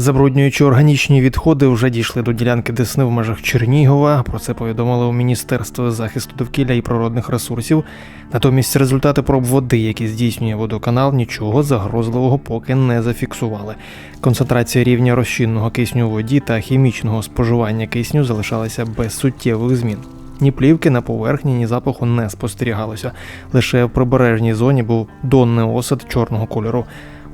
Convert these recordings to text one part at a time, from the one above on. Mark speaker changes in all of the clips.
Speaker 1: Забруднюючи органічні відходи, вже дійшли до ділянки Десни в межах Чернігова. Про це повідомили у Міністерстві захисту довкілля і природних ресурсів. Натомість результати проб води, які здійснює водоканал, нічого загрозливого поки не зафіксували. Концентрація рівня розчинного кисню у воді та хімічного споживання кисню залишалася без суттєвих змін. Ні плівки на поверхні, ні запаху не спостерігалося. Лише в прибережній зоні був донний осад чорного кольору.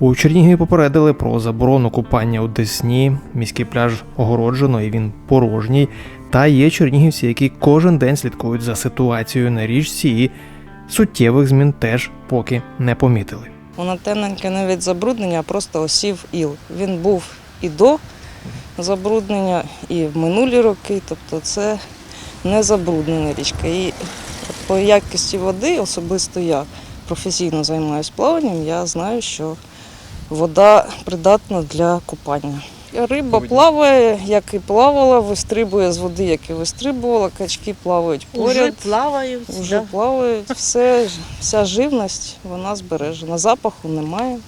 Speaker 1: У Чернігові попередили про заборону купання у Десні. Міський пляж огороджено і він порожній. Та є чернігівці, які кожен день слідкують за ситуацією на річці і суттєвих змін теж поки не помітили.
Speaker 2: Вона темненька не від забруднення, а просто осів іл. Він був і до забруднення, і в минулі роки. Тобто це не забруднена річка. І по якості води, особисто я професійно займаюся плаванням, я знаю, що вода придатна для купання. Риба плаває, як і плавала, вистрибує з води, як і вистрибувала, качки плавають
Speaker 3: Уже
Speaker 2: поряд.
Speaker 3: плавають.
Speaker 2: Уже
Speaker 3: да.
Speaker 2: плавають, все, вся живність вона збережена. Запаху немає.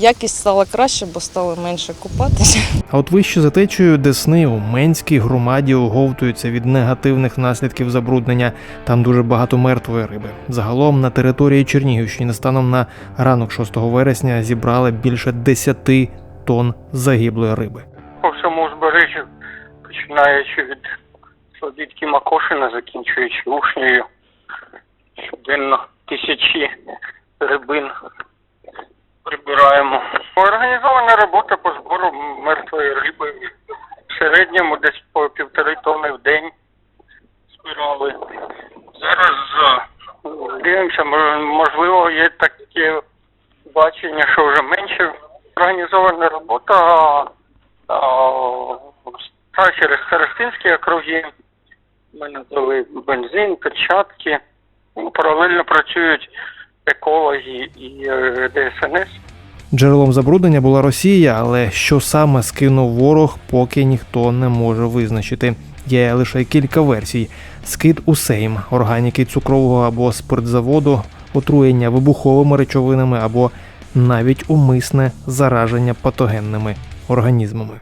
Speaker 2: Якість стала краще, бо стало менше купатися.
Speaker 1: А от вище за течією Десни у Менській громаді оговтуються від негативних наслідків забруднення. Там дуже багато мертвої риби. Загалом на території Чернігівщини станом на ранок 6 вересня зібрали більше 10 тонн загиблої риби.
Speaker 4: по всьому узбережжю, починаючи від Слобідки Макошина, закінчуючи Ушнею. Щоденно прибираємо. Організована робота по збору мертвої риби. В середньому десь по півтори тони в день збирали. Зараз е, дивимося, мож- можливо, є таке бачення, що вже менше організована робота а, через Старостинські округи. Ми надали бензин, перчатки. Ну, Паралельно працюють екологи і е, ДСНС.
Speaker 1: Джерелом забруднення була Росія, але що саме скинув ворог, поки ніхто не може визначити. Є лише кілька версій: скид у Сейм, органіки цукрового або спиртзаводу, отруєння вибуховими речовинами або навіть умисне зараження патогенними організмами.